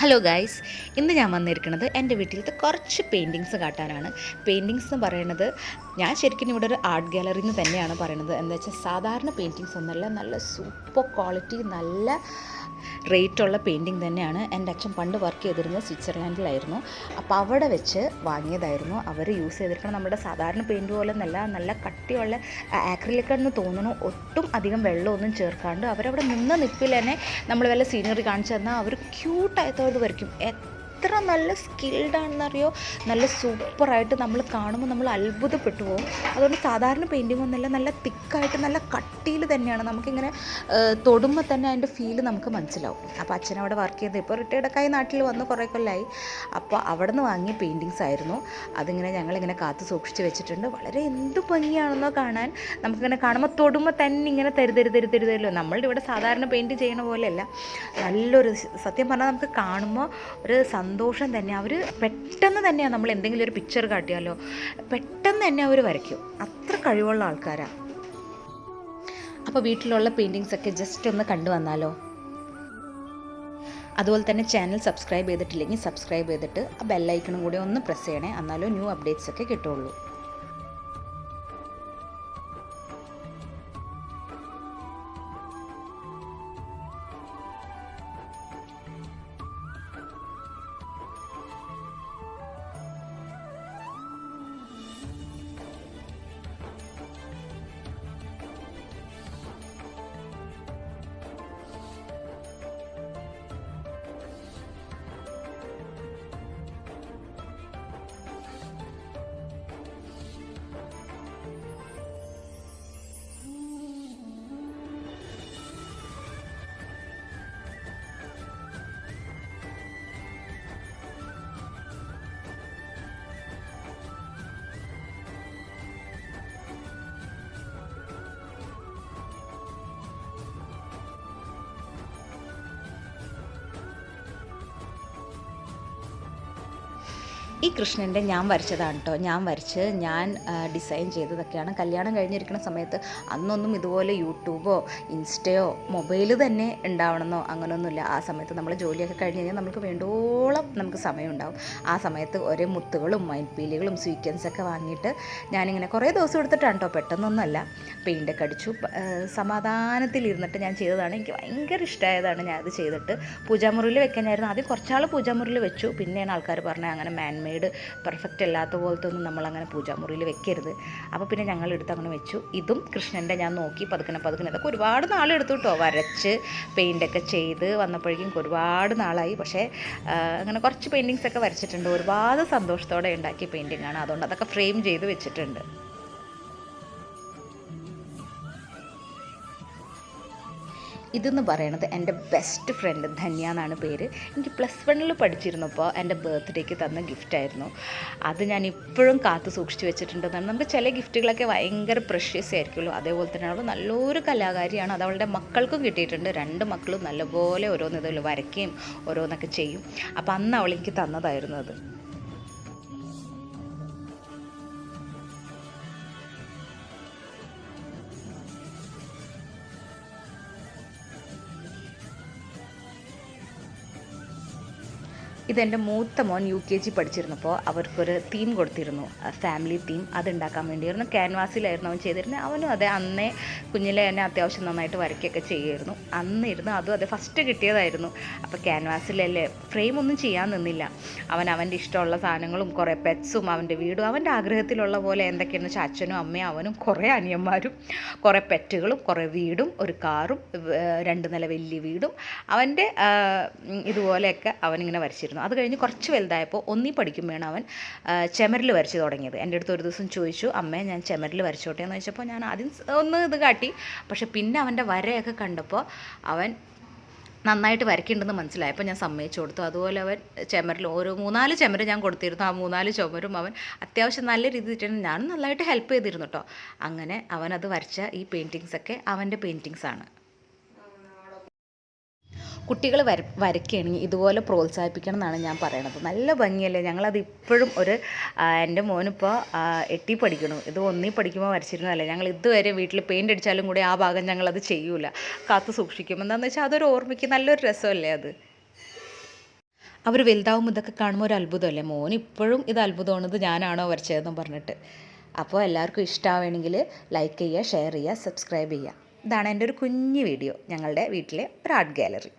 Hello guys ഇന്ന് ഞാൻ വന്നിരിക്കുന്നത് എന്റെ വീട്ടിലത്തെ കുറച്ച് പെയിന്റിങ്സ് കാട്ടാനാണ്. പെയിന്റിങ്സ് എന്ന് പറയുന്നത് ഞാൻ ശരിക്കും ഇവിടെ ഒരു ആർട്ട് ഗാലറി എന്ന് തന്നെയാണ് പറയുന്നത്. എന്താ വെച്ചാൽ സാധാരണ പെയിന്റിങ്സ് ഒന്നല്ല നല്ല സൂപ്പർ ക്വാളിറ്റി നല്ല റേറ്റുള്ള പെയിന്റിങ് തന്നെയാണ് എന്റെ അച്ഛൻ പണ്ട് വർക്ക് ചെയ്തിരുന്നത് സ്വിറ്റ്സർലാൻഡിലായിരുന്നു. അപ്പോൾ അവിടെ വെച്ച് വാങ്ങിയതായിരുന്നു. അവർ യൂസ് ചെയ്തിരിക്കണം നമ്മുടെ സാധാരണ പെയിന്റ് പോലെ നല്ല നല്ല കട്ടിയുള്ള ആക്രിലിക്കെന്ന് തോന്നുന്നു. ഒട്ടും അധികം വെള്ളമൊന്നും ചേർക്കാണ്ട് അവരവിടെ നിന്ന നിപ്പിൽ തന്നെ നമ്മൾ വല്ല സീനറി കാണിച്ചു തന്നാൽ അവർ ക്യൂട്ടായത്തോട് വരയ്ക്കും എത്ര നല്ല സ്കിൽഡ് ആണെന്നറിയോ? നല്ല സൂപ്പറായിട്ട് നമ്മൾ കാണുമ്പോൾ നമ്മൾ അത്ഭുതപ്പെട്ടു പോകും. അതുകൊണ്ട് സാധാരണ പെയിന്റിംഗ് ഒന്നുമല്ല നല്ല തിക്കായിട്ട് നല്ല കട്ടിയിൽ തന്നെയാണ്. നമുക്കിങ്ങനെ തൊടുമ്പോൾ തന്നെ അതിന്റെ ഫീൽ നമുക്ക് മനസ്സിലാവും. അപ്പോൾ അച്ഛൻ അവിടെ വർക്ക് ചെയ്ത് ഇപ്പോൾ റിട്ടയർഡൊക്കെ നാട്ടിൽ വന്ന് കുറേ കൊല്ലമായി അപ്പോൾ അവിടെ നിന്ന് വാങ്ങിയ പെയിന്റിങ്സ് ആയിരുന്നു. അതിങ്ങനെ ഞങ്ങളിങ്ങനെ കാത്തു സൂക്ഷിച്ച് വെച്ചിട്ടുണ്ട്. വളരെ എന്ത് ഭംഗിയാണെന്നോ കാണാൻ. നമുക്കിങ്ങനെ കാണുമ്പോൾ തൊടുമ്പോൾ തന്നെ ഇങ്ങനെ തരുതരു തരു തരുതല്ലോ നമ്മളുടെ ഇവിടെ സാധാരണ പെയിന്റ് ചെയ്യണ പോലെയല്ല. നല്ലൊരു സത്യം പറഞ്ഞാൽ നമുക്ക് കാണുമ്പോൾ ഒരു സന്തോഷം തന്നെ അവർ പെട്ടെന്ന് തന്നെയാണ് നമ്മൾ എന്തെങ്കിലും ഒരു പിക്ചർ കാട്ടിയാലോ പെട്ടെന്ന് തന്നെ അവർ വരയ്ക്കും. അത്ര കഴിവുള്ള ആൾക്കാരാണ് അപ്പോൾ വീട്ടിലുള്ള പെയിന്റിങ്സ് ഒക്കെ ജസ്റ്റ് ഒന്ന് കണ്ടു വന്നാലോ? അതുപോലെ തന്നെ ചാനൽ സബ്സ്ക്രൈബ് ചെയ്തിട്ടില്ലെങ്കിൽ സബ്സ്ക്രൈബ് ചെയ്തിട്ട് ആ ബെല്ലൈക്കണും കൂടി ഒന്ന് പ്രസ് ചെയ്യണേ എന്നാലും ന്യൂ അപ്ഡേറ്റ്സ് ഒക്കെ കിട്ടുള്ളൂ. ഈ കൃഷ്ണന്റെ ഞാൻ വരച്ചതാണ് കേട്ടോ ഞാൻ വരച്ച് ഞാൻ ഡിസൈൻ ചെയ്തതൊക്കെയാണ്. കല്യാണം കഴിഞ്ഞിരിക്കുന്ന സമയത്ത് അന്നൊന്നും ഇതുപോലെ യൂട്യൂബോ ഇൻസ്റ്റയോ മൊബൈൽ തന്നെ ഉണ്ടാവണമെന്നോ അങ്ങനെയൊന്നുമില്ല ആ സമയത്ത് നമ്മൾ ജോലിയൊക്കെ കഴിഞ്ഞ് കഴിഞ്ഞാൽ നമുക്ക് വേണ്ടോളം നമുക്ക് സമയം ഉണ്ടാവും ആ സമയത്ത് ഒരേ മുത്തുകളും മൈൻപീലുകളും സ്വീക്വൻസൊക്കെ വാങ്ങിയിട്ട് ഞാനിങ്ങനെ കുറേ ദിവസം എടുത്തിട്ടാണ് കേട്ടോ പെട്ടെന്നൊന്നുമല്ല പെയിന്റൊക്കെ അടിച്ചു. സമാധാനത്തിലിരുന്നിട്ട് ഞാൻ ചെയ്തതാണ്. എനിക്ക് ഭയങ്കര ഇഷ്ടമായതാണ് ഞാൻ ചെയ്തിട്ട്. പൂജാമുറിയിൽ വെക്കാനായിരുന്നു ആദ്യം കുറച്ചാൾ പൂജാമുറിയിൽ വെച്ചു. പിന്നെയാണ് ആൾക്കാർ പറഞ്ഞത് അങ്ങനെ മാൻ മെയ്ഡ് പെർഫെക്റ്റ് അല്ലാത്ത പോലത്തെ ഒന്നും നമ്മളങ്ങനെ പൂജാമുറിയിൽ വെക്കരുത്. അപ്പോൾ പിന്നെ ഞങ്ങൾ എടുത്ത് അങ്ങനെ വെച്ചു. ഇതും കൃഷ്ണന്റെ ഞാൻ നോക്കി പതുക്കനെ പതുക്കനെ. അതൊക്കെ ഒരുപാട് നാളെടുത്തു കേട്ടോ വരച്ച് പെയിന്റൊക്കെ ചെയ്ത് വന്നപ്പോഴേക്കും ഒരുപാട് നാളായി. പക്ഷേ അങ്ങനെ കുറച്ച് പെയിന്റിങ്സൊക്കെ വരച്ചിട്ടുണ്ട്. ഒരുപാട് സന്തോഷത്തോടെ ഉണ്ടാക്കിയ പെയിന്റിങ്ങാണ് അതുകൊണ്ട് അതൊക്കെ ഫ്രെയിം ചെയ്ത് വെച്ചിട്ടുണ്ട്. ഇതെന്ന് പറയണത് എന്റെ ബെസ്റ്റ് ഫ്രണ്ട് ധന്യ എന്നാണ് പേര്. എനിക്ക് പ്ലസ് വണ്ണിൽ പഠിച്ചിരുന്നപ്പോൾ എന്റെ ബർത്ത്ഡേക്ക് തന്ന ഗിഫ്റ്റായിരുന്നു അത് ഞാൻ ഇപ്പോഴും കാത്തു സൂക്ഷിച്ച് വെച്ചിട്ടുണ്ടെന്നാണ്. നമുക്ക് ചില ഗിഫ്റ്റുകളൊക്കെ ഭയങ്കര പ്രഷ്യസ് ആയിരിക്കുമല്ലോ. അതേപോലെ തന്നെ അവൾ നല്ലൊരു കലാകാരിയാണ്. അത് അവളുടെ മക്കൾക്കും കിട്ടിയിട്ടുണ്ട്. രണ്ട് മക്കളും നല്ലപോലെ ഓരോന്ന് വരയ്ക്കുകയും ഓരോന്നൊക്കെ ചെയ്യും. അപ്പോൾ അന്ന് അവൾ എനിക്ക് തന്നതായിരുന്നു അത്. ഇതെന്റെ മൂത്ത മോൻ യു കെ ജി പഠിച്ചിരുന്നപ്പോൾ അവർക്കൊരു തീം കൊടുത്തിരുന്നു. ഫാമിലി തീം അതുണ്ടാക്കാൻ വേണ്ടിയായിരുന്നു ക്യാൻവാസിലായിരുന്നു അവൻ ചെയ്തിരുന്നത് അവനും അതെ അന്നേ കുഞ്ഞിലെ തന്നെ അത്യാവശ്യം നന്നായിട്ട് വരയ്ക്കൊക്കെ ചെയ്യുമായിരുന്നു അന്നിരുന്നു അതും അതെ ഫസ്റ്റ് കിട്ടിയതായിരുന്നു. അപ്പോൾ ക്യാൻവാസിലല്ലേ ഫ്രെയിം ഒന്നും ചെയ്യാൻ നിന്നില്ല. അവൻ അവന്റെ ഇഷ്ടമുള്ള സാധനങ്ങളും കുറേ പെറ്റ്സും അവന്റെ വീടും അവന്റെ ആഗ്രഹത്തിലുള്ള പോലെ എന്തൊക്കെയാണെന്ന് വെച്ചാൽ അച്ഛനും അമ്മയും അവനും കുറേ അനിയന്മാരും കുറേ പെറ്റുകളും കുറേ വീടും ഒരു കാറും രണ്ട് നില വലിയ വീടും. അവന്റെ ഇതുപോലെയൊക്കെ അവനിങ്ങനെ വരച്ചിരുന്നു. അത് കഴിഞ്ഞ് കുറച്ച് വലുതായപ്പോൾ ഒന്നീ പഠിക്കുമ്പോഴാണ് അവൻ ചെമരിൽ വരച്ച് തുടങ്ങിയത്. എന്റെ അടുത്ത് ഒരു ദിവസം ചോദിച്ചു അമ്മേ ഞാൻ ചെമരിൽ വരച്ചോട്ടെ? എന്ന് ചോദിച്ചപ്പോൾ ഞാൻ ആദ്യം ഒന്ന് ഇത് കാട്ടി. പക്ഷെ പിന്നെ അവന്റെ വരയൊക്കെ കണ്ടപ്പോൾ അവൻ നന്നായിട്ട് വരയ്ക്കുന്നുണ്ടെന്ന് മനസ്സിലായപ്പോൾ ഞാൻ സമ്മതിച്ചു കൊടുത്തു. അതുപോലെ അവൻ ചെമരിൽ ഓരോ മൂന്നാൽ ചെമര് ഞാൻ കൊടുത്തിരുന്നു. ആ മൂന്നാൽ ചുമരും അവൻ അത്യാവശ്യം നല്ല രീതിയിൽ തന്നെ ഞാനും നന്നായിട്ട് ഹെൽപ്പ് ചെയ്തിരുന്നു കേട്ടോ. അങ്ങനെ അവനത് വരച്ച ഈ പെയിന്റിങ്സൊക്കെ അവന്റെ പെയിന്റിങ്സാണ്. കുട്ടികൾ വര വരയ്ക്കുകയാണെങ്കിൽ ഇതുപോലെ പ്രോത്സാഹിപ്പിക്കണം എന്നാണ് ഞാൻ പറയണത്. നല്ല ഭംഗിയല്ലേ? ഞങ്ങളത് ഇപ്പോഴും ഒരു എന്റെ മോനിപ്പോൾ എട്ടി പഠിക്കണു ഇത് ഒന്നി പഠിക്കുമ്പോൾ വരച്ചിരുന്നതല്ലേ? ഞങ്ങൾ ഇതുവരെ വീട്ടിൽ പെയിന്റ് അടിച്ചാലും കൂടി ആ ഭാഗം ഞങ്ങളത് ചെയ്യൂല. കാത്തു സൂക്ഷിക്കും. എന്താണെന്ന് വെച്ചാൽ അതൊരു ഓർമ്മയ്ക്ക് നല്ലൊരു രസമല്ലേ അത്? അവർ വലുതാവുമ്പോൾ ഇതൊക്കെ കാണുമ്പോൾ ഒരു അത്ഭുതമല്ലേ? മോൻ ഇപ്പോഴും ഇത് അത്ഭുതമാണത് ഞാനാണോ വരച്ചതെന്നും പറഞ്ഞിട്ട്. അപ്പോൾ എല്ലാവർക്കും ഇഷ്ടമാവണമെങ്കിൽ ലൈക്ക് ചെയ്യുക ഷെയർ ചെയ്യുക സബ്സ്ക്രൈബ് ചെയ്യുക. ഇതാണ് എന്റെ ഒരു കുഞ്ഞു വീഡിയോ. ഞങ്ങളുടെ വീട്ടിലെ ഒരു ആർട്ട് ഗാലറി.